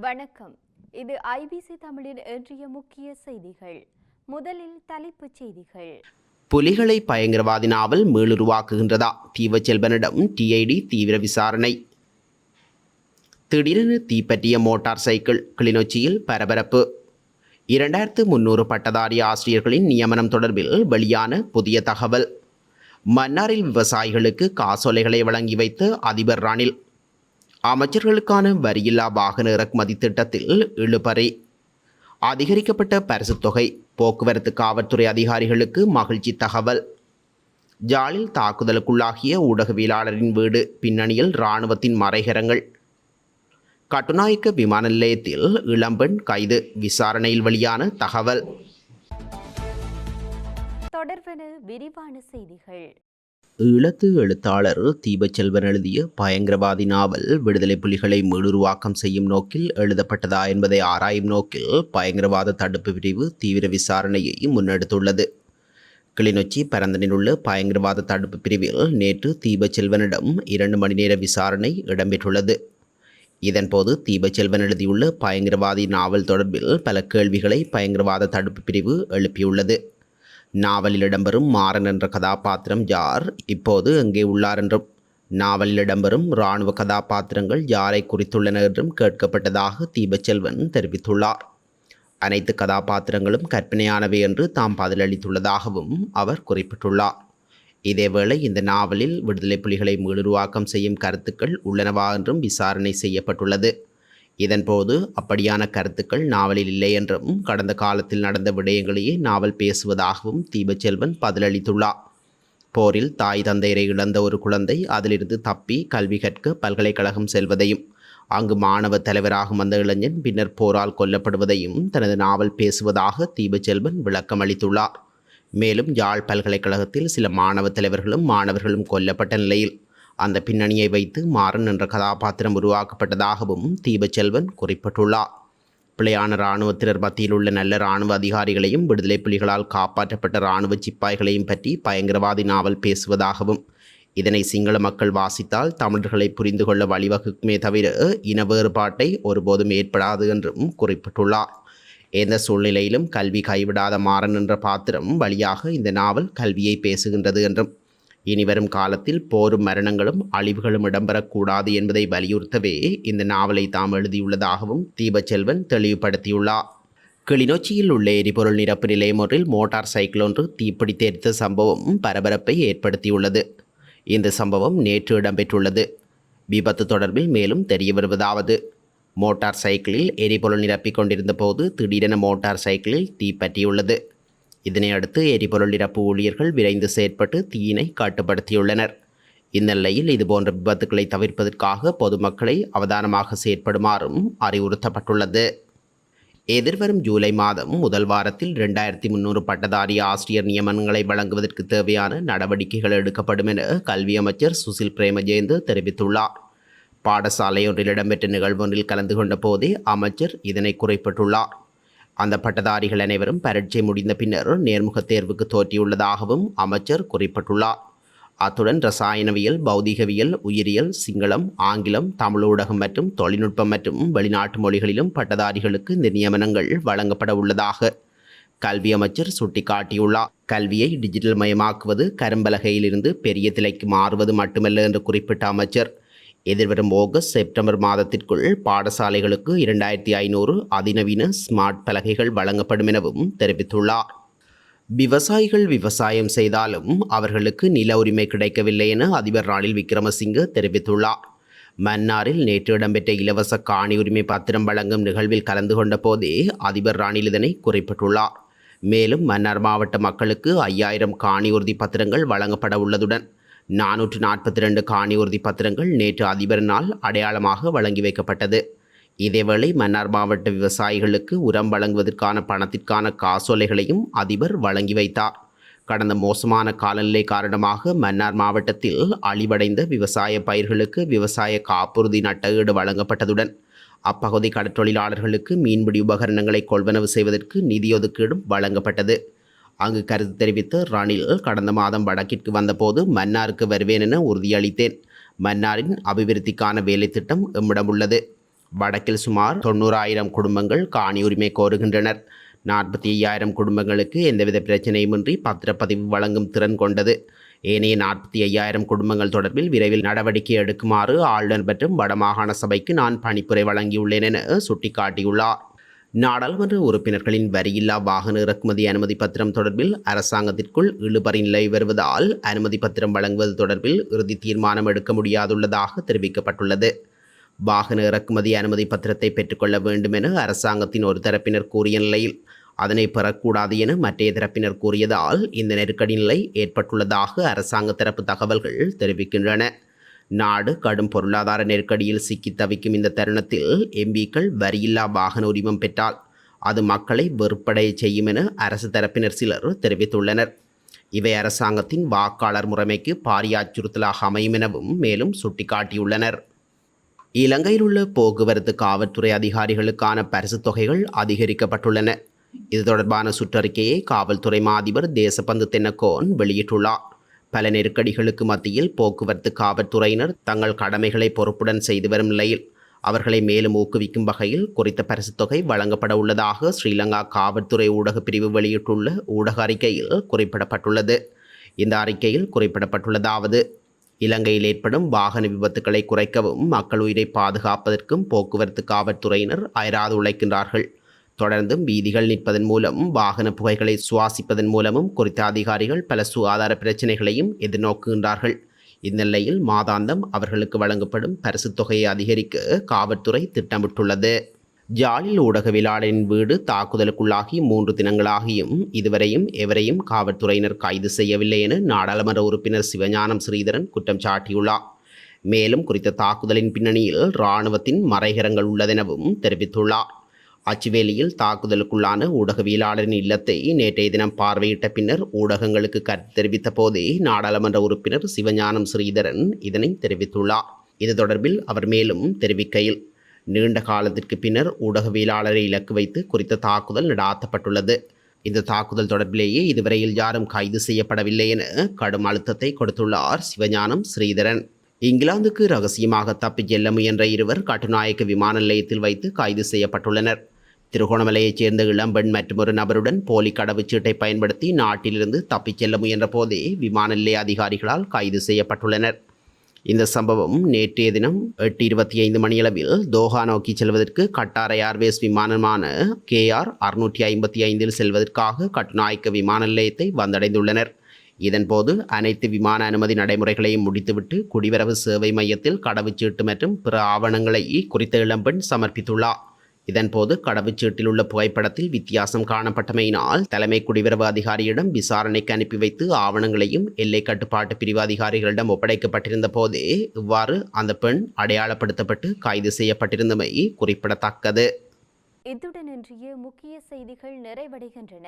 வணக்கம். இது ஐபிசி தமிழின் இன்றைய முக்கிய செய்திகள். முதலில் தலைப்புச் செய்திகள். புலிகளை பயங்கரவாதி நாவல் மீளுருவாக்குகின்றதா தீவச்செல்வனிடம் டிஐடி தீவிர விசாரணை. திடீரென தீப்பற்றிய மோட்டார் சைக்கிள் கிளிநொச்சியில் பரபரப்பு. இரண்டாயிரத்து முன்னூறு பட்டதாரி ஆசிரியர்களின் நியமனம் தொடர்பில் வெளியான புதிய தகவல். மன்னாரில் விவசாயிகளுக்கு காசோலைகளை வழங்கி வைத்து அதிபர் ரணில். அமைச்சர்களுக்கான வரியில்லா வாகன இறக்குமதி திட்டத்தில் இழுபறை. அதிகரிக்கப்பட்ட பரிசுத் தொகை போக்குவரத்து காவல்துறை அதிகாரிகளுக்கு மகிழ்ச்சி தகவல். ஜாலில் தாக்குதலுக்குள்ளாகிய ஊடகவியலாளரின் வீடு பின்னணியில் இராணுவத்தின் மறைகரங்கள். கட்டுநாயக்க விமான நிலையத்தில் இளம்பெண் கைது விசாரணையில் வெளியான தகவல். தொடர்பான விரிவான செய்திகள். ஈழத்து எழுத்தாளர் தீபச்செல்வன் எழுதிய பயங்கரவாதி நாவல் விடுதலை புலிகளை மீளுருவாக்கம் செய்யும் நோக்கில் எழுதப்பட்டதா என்பதை ஆராயும் நோக்கில் பயங்கரவாத தடுப்பு பிரிவு தீவிர விசாரணையை முன்னெடுத்துள்ளது. கிளிநொச்சி பரந்தனில் உள்ள பயங்கரவாத தடுப்பு பிரிவில் நேற்று தீபச்செல்வனிடம் இரண்டு மணி நேர விசாரணை இடம்பெற்றுள்ளது. இதன்போது தீபச்செல்வன் எழுதியுள்ள பயங்கரவாதி நாவல் தொடர்பில் பல கேள்விகளை பயங்கரவாத தடுப்பு பிரிவு எழுப்பியுள்ளது. நாவலில் இடம்பெறும் மாறன் என்ற கதாபாத்திரம் யார்? இப்போது எங்கே உள்ளார் என்றும் நாவலில் இடம்பெறும் இராணுவ கதாபாத்திரங்கள் யாரை குறித்துள்ளன என்றும் கேட்கப்பட்டதாக தீபச்செல்வன் தெரிவித்துள்ளார். அனைத்து கதாபாத்திரங்களும் கற்பனையானவை என்று தாம் பதிலளித்துள்ளதாகவும் அவர் குறிப்பிட்டுள்ளார். இதேவேளை இந்த நாவலில் விடுதலை புலிகளை மீளுருவாக்கம் செய்யும் கருத்துக்கள் உள்ளனவா என்றும் விசாரணை செய்யப்பட்டுள்ளது. இதன்போது அப்படியான கருத்துக்கள் நாவலில் இல்லை என்றும் கடந்த காலத்தில் நடந்த விடயங்களையே நாவல் பேசுவதாகவும் தீபச்செல்வன் பதிலளித்துள்ளார் போரில் தாய் தந்தையரை இழந்த ஒரு குழந்தை அதிலிருந்து தப்பி கல்வி கற்க பல்கலைக்கழகம் செல்வதையும் அங்கு மாணவ தலைவராகும் வந்த இளைஞன் பின்னர் போரால் கொல்லப்படுவதையும் தனது நாவல் பேசுவதாக தீபச்செல்வன் விளக்கம் அளித்துள்ளார். மேலும் யாழ் பல்கலைக்கழகத்தில் சில மாணவ தலைவர்களும் மாணவர்களும் கொல்லப்பட்ட நிலையில் அந்த பின்னணியை வைத்து மாறன் என்ற கதாபாத்திரம் உருவாக்கப்பட்டதாகவும் தீபச்செல்வன் குறிப்பிட்டுள்ளார். பிழையான இராணுவத்தினர் மத்தியில் உள்ள நல்ல இராணுவ அதிகாரிகளையும் விடுதலை புலிகளால் காப்பாற்றப்பட்ட இராணுவ சிப்பாய்களையும் பற்றி பயங்கரவாதி நாவல் பேசுவதாகவும் இதனை சிங்கள மக்கள் வாசித்தால் தமிழர்களை புரிந்து கொள்ள வழிவகுக்குமே தவிர இன வேறுபாட்டை ஒருபோதும் ஏற்படாது என்றும் குறிப்பிட்டுள்ளார். எந்த சூழ்நிலையிலும் கல்வி கைவிடாத மாறன் என்ற பாத்திரம் வழியாக இந்த நாவல் கல்வியை பேசுகின்றது என்றும் இனிவரும் காலத்தில் போரும் மரணங்களும் அழிவுகளும் இடம்பெறக்கூடாது என்பதை வலியுறுத்தவே இந்த நாவலை தாம் எழுதியுள்ளதாகவும் தீபச்செல்வன் தெளிவுபடுத்தியுள்ளார். கிளிநொச்சியில் உள்ள எரிபொருள் நிரப்பு நிலையம் ஒன்றில் மோட்டார் சைக்கிள் ஒன்று தீப்பிடித்தெரித்த சம்பவம் பரபரப்பை ஏற்படுத்தியுள்ளது. இந்த சம்பவம் நேற்று இடம்பெற்றுள்ளது. விபத்து தொடர்பில் மேலும் தெரிய வருவதாவது. மோட்டார் சைக்கிளில் எரிபொருள் நிரப்பிக் கொண்டிருந்த போது திடீரென மோட்டார் சைக்கிளில் தீப்பற்றியுள்ளது இதனை அடுத்து எரிபொருள் நிரப்பு ஊழியர்கள் விரைந்து செயற்பட்டு தீயினை காட்டுப்படுத்தியுள்ளனர். இந்நிலையில் இதுபோன்ற விபத்துக்களை தவிர்ப்பதற்காக பொதுமக்களை அவதானமாக செயற்படுமாறும் அறிவுறுத்தப்பட்டுள்ளது. எதிர்வரும் ஜூலை மாதம் முதல் வாரத்தில் ரெண்டாயிரத்தி முந்நூறு பட்டதாரி ஆசிரியர் நியமனங்களை வழங்குவதற்கு தேவையான நடவடிக்கைகள் எடுக்கப்படும் என கல்வி அமைச்சர் சுசில் பிரேமஜெயந்து தெரிவித்துள்ளார். பாடசாலையொன்றில் இடம்பெற்ற நிகழ்வொன்றில் கலந்து கொண்ட போதே அமைச்சர் இதனை குறிப்பிட்டுள்ளார். அந்த பட்டதாரிகள் அனைவரும் பரீட்சை முடிந்த பின்னர் நேர்முகத் தேர்வுக்கு தோற்றியுள்ளதாகவும் அமைச்சர் குறிப்பிட்டுள்ளார். அத்துடன் ரசாயனவியல் பௌதிகவியல் உயிரியல் சிங்களம் ஆங்கிலம் தமிழ் ஊடகம் மற்றும் தொழில்நுட்பம் மற்றும் வெளிநாட்டு மொழிகளிலும் பட்டதாரிகளுக்கு இந்த நியமனங்கள் வழங்கப்பட உள்ளதாக கல்வி அமைச்சர் சுட்டிக்காட்டியுள்ளார். கல்வியை டிஜிட்டல் மயமாக்குவது கரும்பலகையிலிருந்து பெரிய திலைக்கு மாறுவது மட்டுமல்ல என்று குறிப்பிட்ட அமைச்சர் எதிர்வரும் ஆகஸ்ட் செப்டம்பர் மாதத்திற்குள் பாடசாலைகளுக்கு இரண்டாயிரத்தி ஐநூறு அதிநவீன ஸ்மார்ட் பலகைகள் வழங்கப்படும் எனவும் தெரிவித்துள்ளார். விவசாயிகள் விவசாயம் செய்தாலும் அவர்களுக்கு நில உரிமை கிடைக்கவில்லை என அதிபர் ராணில் விக்ரமசிங்க தெரிவித்துள்ளார். மன்னாரில் நேற்று இடம்பெற்ற இலவச காணி உரிமை பத்திரம் வழங்கும் நிகழ்வில் கலந்து கொண்ட போதே அதிபர் ராணில் இதனை குறிப்பிட்டுள்ளார். மேலும் மன்னார் மாவட்ட மக்களுக்கு ஐயாயிரம் காணி உறுதி பத்திரங்கள் வழங்கப்பட உள்ளதுடன் நானூற்று நாற்பத்தி ரெண்டு காணி உறுதி பத்திரங்கள் நேற்று அதிபரினால் அடையாளமாக வழங்கி வைக்கப்பட்டது. இதேவேளை மன்னார் மாவட்ட விவசாயிகளுக்கு உரம் வழங்குவதற்கான பணத்திற்கான காசோலைகளையும் அதிபர் வழங்கி வைத்தார். கடந்த மோசமான காலநிலை காரணமாக மன்னார் மாவட்டத்தில் அழிவடைந்த விவசாய பயிர்களுக்கு விவசாய காப்புறுதி நட்டஈடு வழங்கப்பட்டதுடன் அப்பகுதி கடற்றொழிலாளர்களுக்கு மீன்பிடி உபகரணங்களை கொள்வனவு செய்வதற்கு நிதி ஒதுக்கீடும் வழங்கப்பட்டது. அங்கு கருத்து தெரிவித்து ரணில் கடந்த மாதம் வடக்கிற்கு வந்தபோது மன்னாருக்கு வருவேன் என உறுதியளித்தேன். மன்னாரின் அபிவிருத்திக்கான வேலைத்திட்டம் எம்மிடம் உள்ளது. வடக்கில் சுமார் தொண்ணூறாயிரம் குடும்பங்கள் காணி உரிமை கோருகின்றனர். நாற்பத்தி ஐயாயிரம் குடும்பங்களுக்கு எந்தவித பிரச்சனையுமின்றி பத்திரப்பதிவு வழங்கும் திறன் கொண்டது. ஏனைய நாற்பத்தி ஐயாயிரம் குடும்பங்கள் தொடர்பில் விரைவில் நடவடிக்கை எடுக்குமாறு ஆளுநர் மற்றும் வடமாகாண சபைக்கு நான் பணிப்புரை வழங்கியுள்ளேன் என சுட்டிக்காட்டியுள்ளார். நாடாளுமன்ற உறுப்பினர்களின் வரியில்லா வாகன இறக்குமதி அனுமதி பத்திரம் தொடர்பில் அரசாங்கத்திற்குள் இழுபறி நிலை வருவதால் அனுமதி பத்திரம் வழங்குவது தொடர்பில் இறுதி தீர்மானம் எடுக்க முடியாதுள்ளதாக தெரிவிக்கப்பட்டுள்ளது. வாகன இறக்குமதி அனுமதி பத்திரத்தை பெற்றுக்கொள்ள வேண்டும் என அரசாங்கத்தின் ஒரு தரப்பினர் கூறிய நிலையில் அதனை பெறக்கூடாது என மற்றைய தரப்பினர் கூறியதால் இந்த நெருக்கடி நிலை ஏற்பட்டுள்ளதாக அரசாங்க தரப்பு தகவல்கள் தெரிவிக்கின்றன. நாடு கடும் பொருளாதார நெருக்கடியில் சிக்கி தவிக்கும் இந்த தருணத்தில் எம்பிக்கள் வரியில்லா வாகன உரிமம் பெற்றால் அது மக்களை வெறுப்படைய செய்யும் என அரசு தரப்பினர் சிலர் தெரிவித்துள்ளனர். இவை அரசாங்கத்தின் வாக்காளர் முறைமைக்கு பாரிய அச்சுறுத்தலாக அமையும் எனவும் மேலும் சுட்டிக்காட்டியுள்ளனர். இலங்கையில் உள்ள போக்குவரத்து காவல்துறை அதிகாரிகளுக்கான பரிசுத் தொகைகள் அதிகரிக்கப்பட்டுள்ளன. இது தொடர்பான சுற்றறிக்கையை காவல்துறை மாதிபர் தேசபந்து தென்னக்கோன் வெளியிட்டுள்ளார். பல நெருக்கடிகளுக்கு மத்தியில் போக்குவரத்து காவல்துறையினர் தங்கள் கடமைகளை பொறுப்புடன் செய்து வரும் நிலையில் அவர்களை மேலும் ஊக்குவிக்கும் வகையில் குறித்த பரிசுத் தொகை வழங்கப்பட உள்ளதாக ஸ்ரீலங்கா காவல்துறை ஊடகப் பிரிவு வெளியிட்டுள்ள ஊடக அறிக்கையில் குறிப்பிடப்பட்டுள்ளது. இந்த அறிக்கையில் குறிப்பிடப்பட்டுள்ளதாவது இலங்கையில் ஏற்படும் வாகன விபத்துக்களை குறைக்கவும் மக்கள் உயிரை பாதுகாப்பதற்கும் போக்குவரத்து காவல்துறையினர் அயராது உழைக்கின்றார்கள். தொடர்ந்தும் வீதிகள் நிற்பதன் மூலம் வாகன புகைகளை சுவாசிப்பதன் மூலமும் குறித்த அதிகாரிகள் பல சுகாதார பிரச்சினைகளையும் எதிர்நோக்குகின்றார்கள். இந்நிலையில் மாதாந்தம் அவர்களுக்கு வழங்கப்படும் பரிசுத் தொகையை அதிகரிக்க காவல்துறை திட்டமிட்டுள்ளது. ஜாலில் ஊடகவியலாளரின் வீடு தாக்குதலுக்குள்ளாகி மூன்று தினங்களாகியும் இதுவரையும் எவரையும் காவல்துறையினர் கைது செய்யவில்லை என நாடாளுமன்ற உறுப்பினர் சிவஞானம் ஸ்ரீதரன் குற்றம் சாட்டியுள்ளார். மேலும் குறித்த தாக்குதலின் பின்னணியில் இராணுவத்தின் மறைகரங்கள் உள்ளதெனவும் தெரிவித்துள்ளார். அச்சுவேலியில் தாக்குதலுக்குள்ளான ஊடகவியலாளரின் இல்லத்தை நேற்றைய தினம் பார்வையிட்ட பின்னர் ஊடகங்களுக்கு கருத்து தெரிவித்த போதே நாடாளுமன்ற உறுப்பினர் சிவஞானம் ஸ்ரீதரன் இதனை தெரிவித்துள்ளார். இது தொடர்பில் அவர் மேலும் தெரிவிக்கையில் நீண்ட காலத்திற்கு பின்னர் ஊடகவியலாளரை இலக்கு வைத்து குறித்த தாக்குதல் நடாத்தப்பட்டுள்ளது. இந்த தாக்குதல் தொடர்பிலேயே இதுவரையில் யாரும் கைது செய்யப்படவில்லை என கடும் அழுத்தத்தை கொடுத்துள்ளார் சிவஞானம் ஸ்ரீதரன். இங்கிலாந்துக்கு ரகசியமாக தப்பிச் செல்ல முயன்ற இருவர் கட்டுநாயக்க விமான நிலையத்தில் வைத்து கைது செய்யப்பட்டுள்ளனர். திருகோணமலையைச் சேர்ந்த இளம்பெண் மற்றொரு நபருடன் போலி கடவுச்சீட்டை பயன்படுத்தி நாட்டிலிருந்து தப்பிச் செல்ல முயன்ற போதே விமான நிலைய அதிகாரிகளால் கைது செய்யப்பட்டுள்ளனர். இந்த சம்பவம் நேற்றைய தினம் எட்டு இருபத்தி ஐந்து மணியளவில் தோஹா நோக்கி செல்வதற்கு கட்டார் ஏர்வேஸ் விமானமான கேஆர் அறுநூற்றி ஐம்பத்தி ஐந்தில் செல்வதற்காக கட்டுநாயக்க விமான நிலையத்தை வந்தடைந்துள்ளனர். இதன்போது அனைத்து விமான அனுமதி நடைமுறைகளையும் முடித்துவிட்டு குடிவரவு சேவை மையத்தில் கடவுச்சீட்டு மற்றும் பிற ஆவணங்களை குறித்த இளம்பெண் சமர்ப்பித்துள்ளார். இதன்போது கடவுச்சீட்டில் உள்ள புகைப்படத்தில் வித்தியாசம் காணப்பட்டமையினால் தலைமை குடிவரவு அதிகாரியிடம் விசாரணைக்கு அனுப்பி வைத்து ஆவணங்களையும் எல்லை கட்டுப்பாட்டு பிரிவு அதிகாரிகளிடம் ஒப்படைக்கப்பட்டிருந்த போதே இவ்வாறு அந்த பெண் அடையாளப்படுத்தப்பட்டு கைது செய்யப்பட்டிருந்தமை குறிப்பிடத்தக்கது. இத்துடன் இன்றைய முக்கிய செய்திகள் நிறைவடைகின்றன.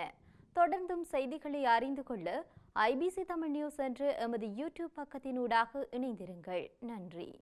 தொடர்ந்தும் செய்திகளை அறிந்து கொள்ள ஐபிசி தமிழ் நியூஸ் என்ற எமது யூடியூப் பக்கத்தினூடாக இணைந்திருங்கள். நன்றி.